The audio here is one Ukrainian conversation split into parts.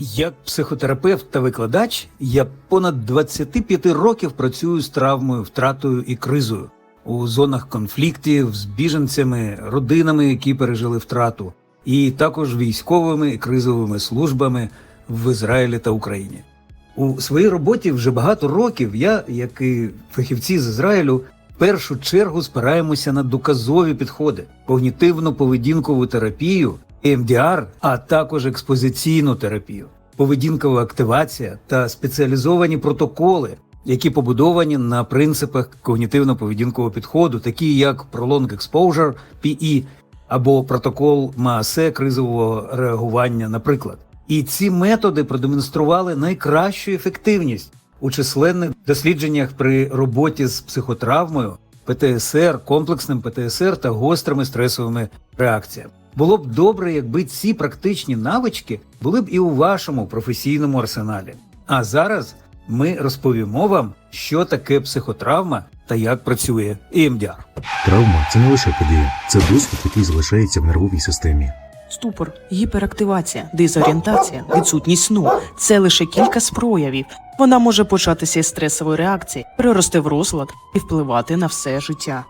Як психотерапевт та викладач, я понад 25 років працюю з травмою, втратою і кризою у зонах конфліктів з біженцями, родинами, які пережили втрату, і також військовими і кризовими службами в Ізраїлі та Україні. У своїй роботі вже багато років я, як і фахівці з Ізраїлю, в першу чергу спираємося на доказові підходи, когнітивно-поведінкову терапію, EMDR, а також експозиційну терапію, поведінкова активація та спеціалізовані протоколи, які побудовані на принципах когнітивно-поведінкового підходу, такі як Prolonged Exposure, PE, або протокол МААСЕ кризового реагування, наприклад. І ці методи продемонстрували найкращу ефективність у численних дослідженнях при роботі з психотравмою, ПТСР, комплексним ПТСР та гострими стресовими реакціями. Було б добре, якби ці практичні навички були б і у вашому професійному арсеналі. А зараз ми розповімо вам, що таке психотравма та як працює EMDR. Травма це не лише подія, це досвід, який залишається в нервовій системі. Ступор, гіперактивація, дезорієнтація, відсутність сну це лише кілька з проявів. Вона може початися із стресової реакції, перерости в розлад і впливати на все життя.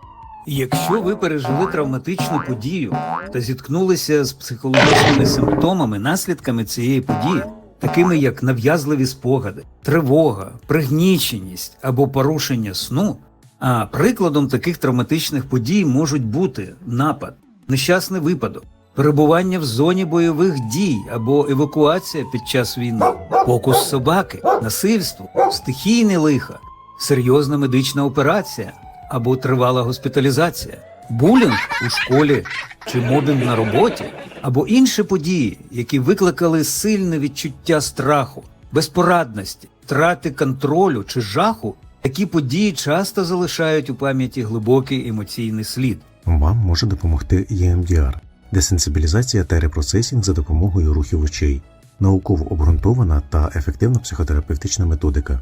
Якщо ви пережили травматичну подію та зіткнулися з психологічними симптомами, наслідками цієї події, такими як нав'язливі спогади, тривога, пригніченість або порушення сну, а прикладом таких травматичних подій можуть бути напад, нещасний випадок, перебування в зоні бойових дій або евакуація під час війни, покус собаки, насильство, стихійне лиха, серйозна медична операція або тривала госпіталізація, булінг у школі чи мобінг на роботі, або інші події, які викликали сильне відчуття страху, безпорадності, втрати контролю чи жаху, такі події часто залишають у пам'яті глибокий емоційний слід. Вам може допомогти EMDR – десенсибілізація та репроцесінг за допомогою рухів очей, науково обґрунтована та ефективна психотерапевтична методика.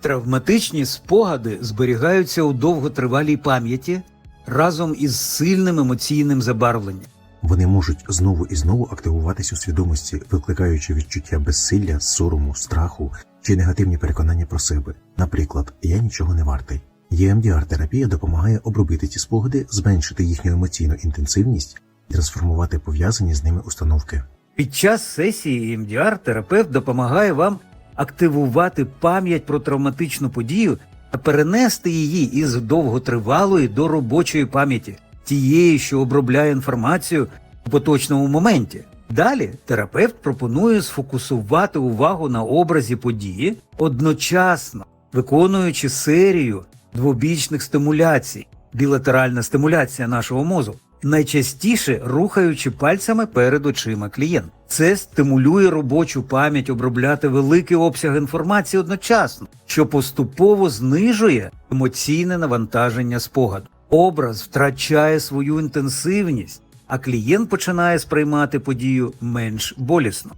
Травматичні спогади зберігаються у довготривалій пам'яті разом із сильним емоційним забарвленням. Вони можуть знову і знову активуватись у свідомості, викликаючи відчуття безсилля, сорому, страху чи негативні переконання про себе. Наприклад, я нічого не вартий. EMDR-терапія допомагає обробити ці спогади, зменшити їхню емоційну інтенсивність і трансформувати пов'язані з ними установки. Під час сесії EMDR терапевт допомагає вам активувати пам'ять про травматичну подію та перенести її із довготривалої до робочої пам'яті, тієї, що обробляє інформацію у поточному моменті. Далі терапевт пропонує сфокусувати увагу на образі події, одночасно виконуючи серію двобічних стимуляцій, білатеральна стимуляція нашого мозку, найчастіше рухаючи пальцями перед очима клієнта. Це стимулює робочу пам'ять обробляти великий обсяг інформації одночасно, що поступово знижує емоційне навантаження спогаду. Образ втрачає свою інтенсивність, а клієнт починає сприймати подію менш болісно.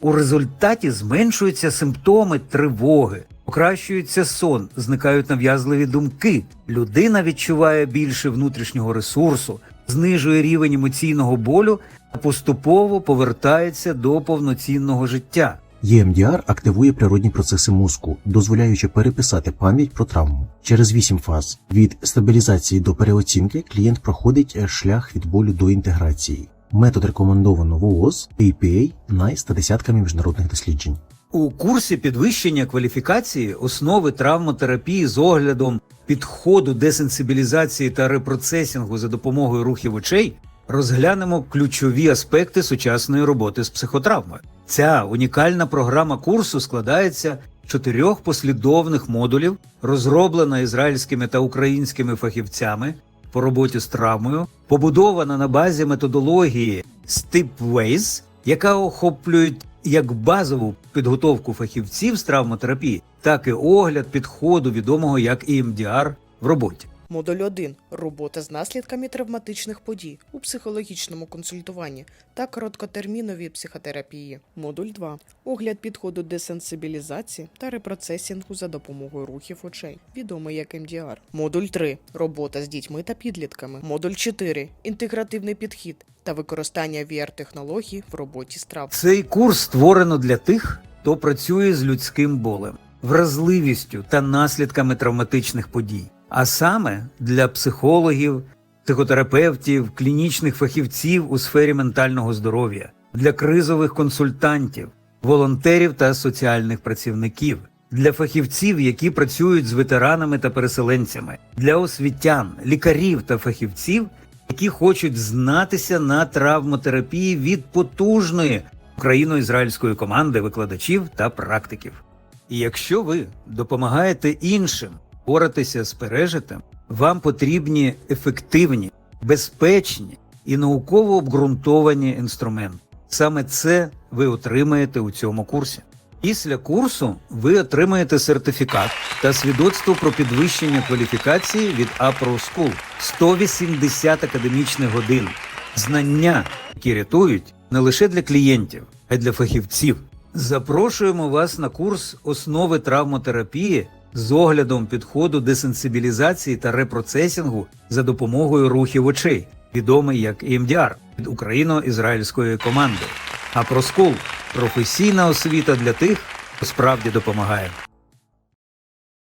У результаті зменшуються симптоми тривоги, покращується сон, зникають нав'язливі думки. Людина відчуває більше внутрішнього ресурсу, знижує рівень емоційного болю та поступово повертається до повноцінного життя. EMDR активує природні процеси мозку, дозволяючи переписати пам'ять про травму. Через вісім фаз від стабілізації до переоцінки клієнт проходить е, шлях від болю до інтеграції. Метод рекомендовано ВООЗ, APA, NICE та десятками міжнародних досліджень. У курсі підвищення кваліфікації основи травмотерапії з оглядом підходу десенсибілізації та репроцесінгу за допомогою рухів очей розглянемо ключові аспекти сучасної роботи з психотравмою. Ця унікальна програма курсу складається з чотирьох послідовних модулів, розроблена ізраїльськими та українськими фахівцями по роботі з травмою, побудована на базі методології Stepways, яка охоплює як базову підготовку фахівців з травмотерапії, так і огляд підходу відомого як EMDR в роботі. Модуль 1. Робота з наслідками травматичних подій у психологічному консультуванні та короткотерміновій психотерапії. Модуль 2. Огляд підходу десенсибілізації та репроцесінгу за допомогою рухів очей, відомий як МДР. Модуль 3. Робота з дітьми та підлітками. Модуль 4. Інтегративний підхід та використання VR-технологій в роботі з трав. Цей курс створено для тих, хто працює з людським болем, вразливістю та наслідками травматичних подій, а саме для психологів, психотерапевтів, клінічних фахівців у сфері ментального здоров'я, для кризових консультантів, волонтерів та соціальних працівників. Для фахівців, які працюють з ветеранами та переселенцями, для освітян, лікарів та фахівців, які хочуть знатися на травмотерапії від потужної україно-ізраїльської команди викладачів та практиків. І якщо ви допомагаєте іншим боратися з пережитим, вам потрібні ефективні, безпечні і науково обґрунтовані інструменти. Саме це ви отримаєте у цьому курсі. Після курсу ви отримаєте сертифікат та свідоцтво про підвищення кваліфікації від APRO School 180 академічних годин. Знання, які рятують не лише для клієнтів, а й для фахівців. Запрошуємо вас на курс основи травмотерапії з оглядом підходу десенсибілізації та репроцесінгу за допомогою рухів очей, відомий як EMDR від україно-ізраїльської команди. А проскул професійна освіта для тих, хто справді допомагає.